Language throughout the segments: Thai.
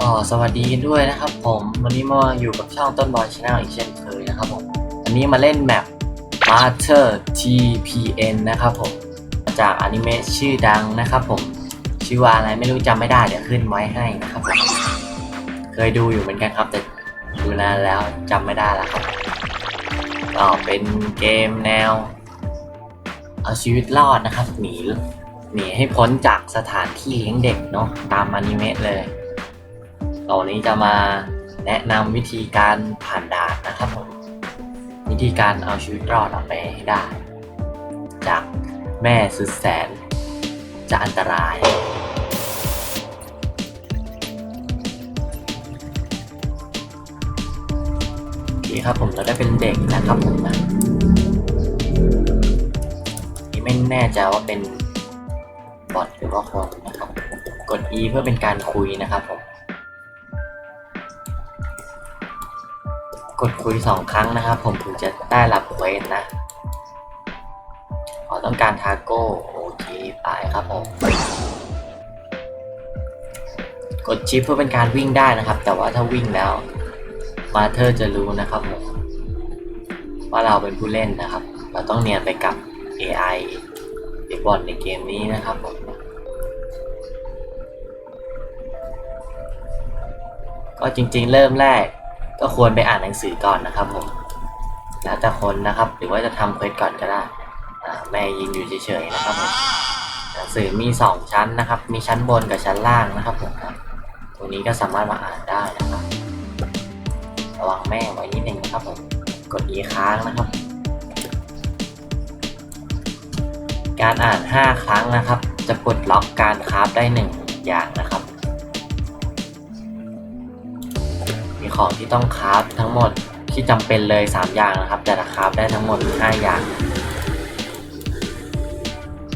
ก็สวัสดีด้วยนะครับผมวันนี้มาอยู่กับช่องต้นบอลชาแนลอีกเช่นเคยนะครับผมวันนี้มาเล่นแมป Master TPN นะครับผมมาจากอนิเมะชื่อดังนะครับผมชื่อว่าอะไรไม่รู้จำไม่ได้เดี๋ยวขึ้นไว้ให้นะครับผมเคยดูอยู่เหมือนกันครับ แต่ดูนานแล้วจำไม่ได้แล้วครับก็เป็นเกมแนว เอาชีวิตรอดนะครับหนีหนีให้พ้นจากสถานที่เลี้ยงเด็กเนาะตามอนิเมะเลย ตอนนี้จะมาแนะนำวิธีการผ่านด่านนะครับผมวิธีการเอาชีวิตรอดออกไปให้ได้ จากแม่สุดแสน จะอันตราย โอเคครับผมเราได้เป็นเด็กนะครับผมนะนี่ไม่แน่ใจว่าเป็นบอทหรือว่าคนนะครับกด E เพื่อเป็นการคุยนะครับผม กดคุยสองครั้งนะครับ ผมถึงจะได้รับเควสนะขอต้องการทาโก้โอเคไปครับผม กดชิปเพื่อเป็นการวิ่งได้นะครับ แต่ว่าถ้าวิ่งแล้วมาเธอจะรู้นะครับผมว่าเราเป็นผู้เล่นนะครับ เราต้องเนียนไปกับ AI เดบอลในเกมนี้นะครับผมก็จริงๆเริ่มแรก ก็ควรไปอ่านหนังสือก่อนนะครับผมแล้วแต่คนนะครับ หรือว่าจะทำเควสก่อนก็ได้แม่ยิงอยู่เฉยๆนะครับผมหนังสือมี 2 ชั้นนะครับ มีชั้นบนกับชั้นล่างนะครับผมครับตรงนี้ก็สามารถมาอ่านได้นะครับระวังแม่ไว้นิดนึงนะครับผมกด E ค้างนะครับ การอ่าน 5 ครั้งนะครับ จะปลดล็อกการคราฟได้ 1 อย่างนะครับ ของที่ต้องคราฟทั้งหมดที่จำเป็นเลย 3 อย่างนะครับ แต่ละคราฟได้ทั้งหมด 5 อย่าง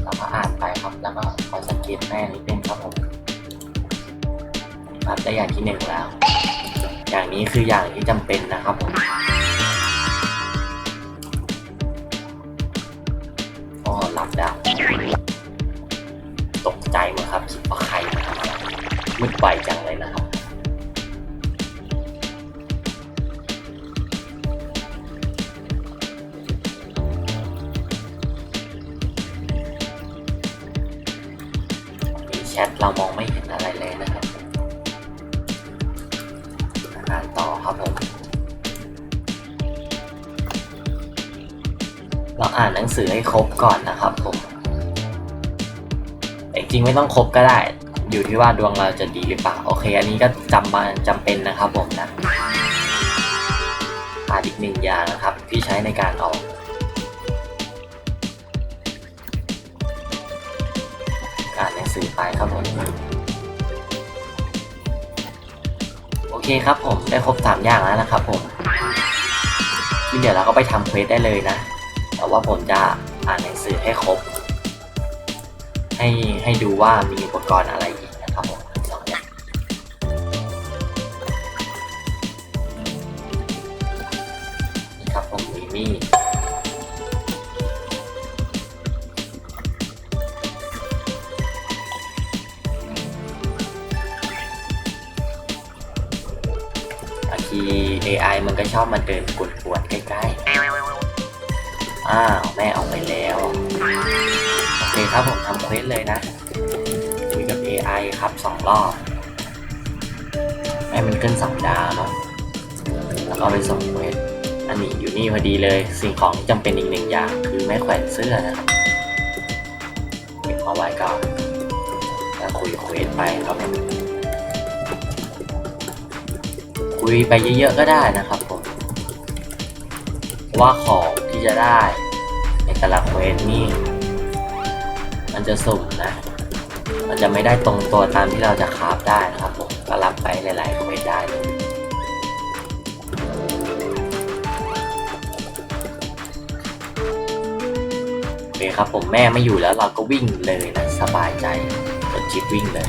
เราก็อ่านไปครับแล้วก็คอยสังเกตแม่นิดนึงครับผมครับได้อย่างที่หนึ่งแล้ว อย่างนี้คืออย่างที่จำเป็นนะครับผมโอ้หลับแล้วตกใจหมดครับคิดว่าใครมาทำอะไรมืดไวจังเลยนะครับ แชทเรามองไม่เห็นอะไรเลยนะครับอ่านต่อครับผม เราอ่านหนังสือให้ครบก่อนนะครับผมแต่จริงไม่ต้องครบก็ได้ อยู่ที่ว่าดวงเราจะดีหรือเปล่า โอเค อันนี้ก็จำมาจำเป็นนะครับผมนะขาดอีกหนึ่งอย่างนะครับที่ใช้ในการออก อ่านหนังสือไปครับผม โอเคครับผมได้ครบสามอย่างแล้วนะครับผมที่เหลือเราก็ไปทำเควสได้เลยนะ แต่ว่าผมจะอ่านหนังสือให้ครบ ให้ให้ดูว่ามีอุปกรณ์อะไรอีกนะครับผมนี่ครับผมมีมีด ชอบมาเดินกวนๆใกล้ๆ อ้าวแม่ออกไปแล้ว โอเคครับผมทำเควสเลยนะ คุยกับ AI ครับสองรอบให้มันขึ้นสองดาวเนาะ แล้วก็ไปส่งเควส อันนี้อยู่นี่พอดีเลย สิ่งของที่จำเป็นอีกหนึ่งอย่าง คือไม้แขวนเสื้อนะครับเก็บเอาไว้ก่อนแล้วคุยเควสไปครับคุยไปเยอะๆก็ได้นะครับ ว่าของที่จะได้ในแต่ละเควสนี่มันจะสุ่มนะ มันจะไม่ได้ตรงตัวตามที่เราจะคราฟได้นะครับผมก็รับไปหลายๆเควสได้เลยโอเคครับผมแม่ไม่อยู่แล้วเราก็วิ่งเลยนะสบายใจกดชิปวิ่งเลย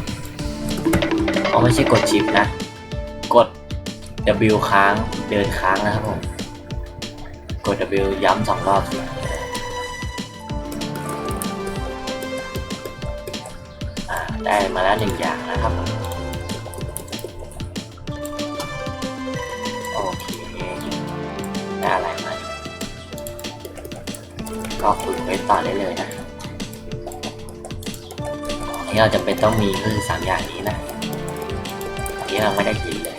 อ๋อไม่ใช่กดชิปนะ กด W ค้างเดินค้างนะครับผม กด W ย้ำสองรอบได้มาแล้วหนึ่งอย่างนะครับ โอเคได้อะไรมาก็ฝึกไว้ต่อได้เลยนะนี่เราจะเป็นต้องมีคือสามอย่างนี้นะอันนี้เราไม่ได้ยินเลย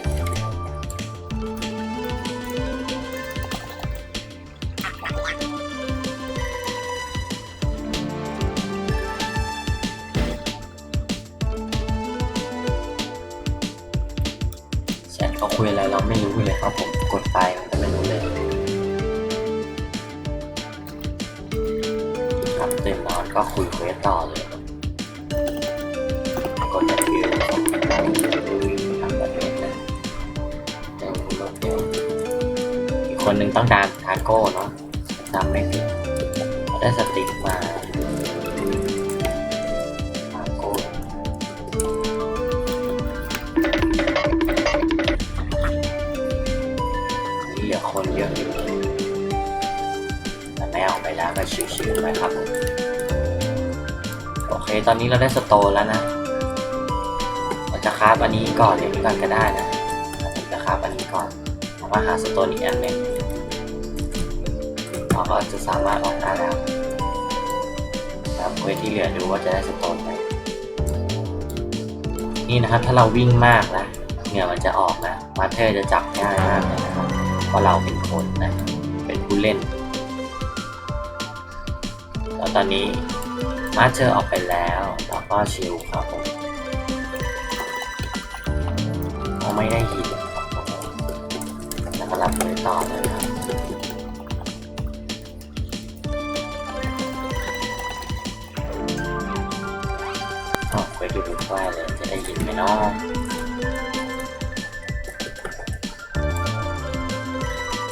เขาคุยอะไรเราไม่รู้เลยครับผมกดไปมันก็ไม่รู้เลยครับตื่นนอนก็คุยเควสต่อเลยกดแบบวิวทำแบบนี้นะเกยวรถเดียวอีกคนหนึ่งต้องดามทาโก้เนาะจำไม่ผิดได้สติมา ชิวๆไปครับโอเค ตอนนี้เราได้สโตนแล้วนะเราจะคราฟอันนี้ก่อนเดี๋ยวมีก่อนก็ได้นะเราจะคราฟอันนี้ก่อนเพราะว่าหาสโตนอีกอันหนึ่งเราก็จะสามารถออกได้แล้วครับเวที่เหลือดูว่าจะได้สโตนไหมนี่นะครับถ้าเราวิ่งมากนะเหงื่อมันจะออกนะมาเธอจะจับง่ายมากเลยนะครับเพราะเราเป็นคนนะเป็นผู้เล่น แล้วตอนนี้มาเธอร์ออกไปแล้วเราก็ชิลครับผมเราไม่ได้หินครับผมแล้วก็รับเลยต่อเลยครับอ๋อไปดูดูว่าเลยจะได้ยินไหมเนาะ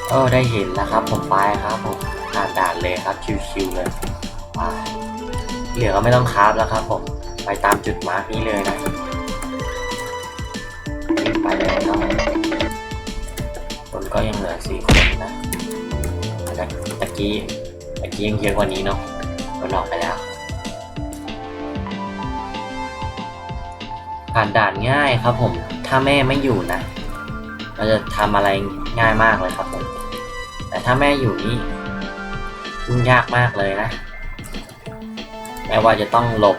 เออได้เห็นแล้วครับผมไปครับผมผ่านด่านเลยครับชิวๆเลย เหลือก็ไม่ต้องคราฟแล้วครับผม ไปตามจุดมาร์กนี้เลยนะไปเลยครับคนก็ยังเหลือสี่คนนะแต่ตะกี้ตะกี้ยังเยอะกว่านี้เนาะคนออกไปแล้ว ผ่านด่านง่ายครับผม ถ้าแม่ไม่อยู่นะ เราจะทำอะไรง่ายมากเลยครับผม แต่ถ้าแม่อยู่นี่ยุ่งยากมากเลยนะ แม้ว่าจะต้องหลบ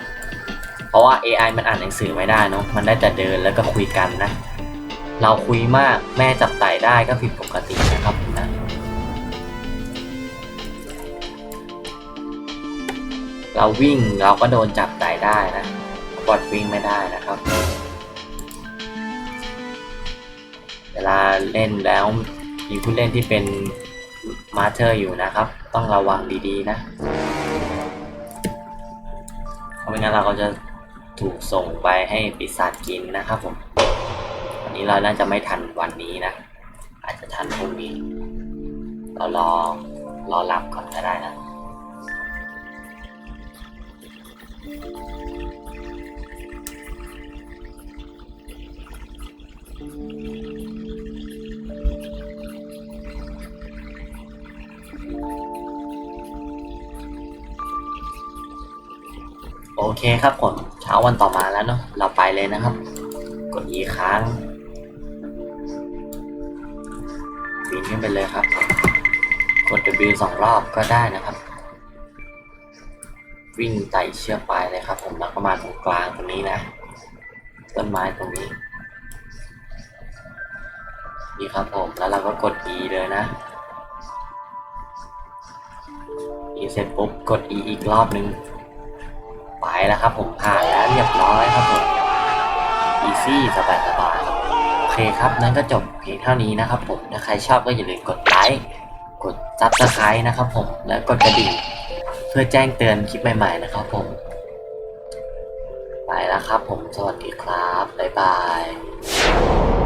เพราะว่า AI มันอ่านหนังสือไม่ได้เนอะมันได้แต่เดินแล้วก็คุยกันนะ เราคุยมากแม่จับไต่ได้ก็ผิดปกตินะครับนะเราวิ่งเราก็โดนจับไต่ได้นะบอดวิ่งไม่ได้นะครับ เวลาเล่นแล้วมีผู้เล่นที่เป็นมาเธอร์อยู่นะครับ ต้องระวังดีๆนะ ราะไม่งั้นเราก็จะถูกส่งไปให้ปีศาจกินนะครับผมวันนี้เราน่าจะไม่ทันวันนี้นะ อาจจะทันพรุ่งนี้ เรารอรอหลับก่อนก็ได้นะ โอเคครับผมเช้าวันต่อมาแล้วเนาะเราไปเลยนะครับ กด E ค้างบินขึ้นไปเลยครับ กด W สองรอบก็ได้นะครับ วิ่งไต่เชือกไปเลยครับ ผมแล้วก็มาตรงกลางตรงนี้นะ ต้นไม้ตรงนี้นี่ครับผมแล้วเราก็กด E เลยนะ E เสร็จปุ๊บกด E อีกรอบนึง ไปแล้วครับผมผ่านแล้วเรียบร้อยครับผมอีซี่สบายสบายโอเคครับนั้นก็จบเพียงเท่านี้นะครับผมถ้าใครชอบก็อย่าลืมกดไลค์กดซับสไครต์นะครับผมแล้วกดกระดิ่งเพื่อแจ้งเตือนคลิปใหม่ ๆ นะครับผม ไปแล้วครับผมสวัสดีครับ บ๊ายบาย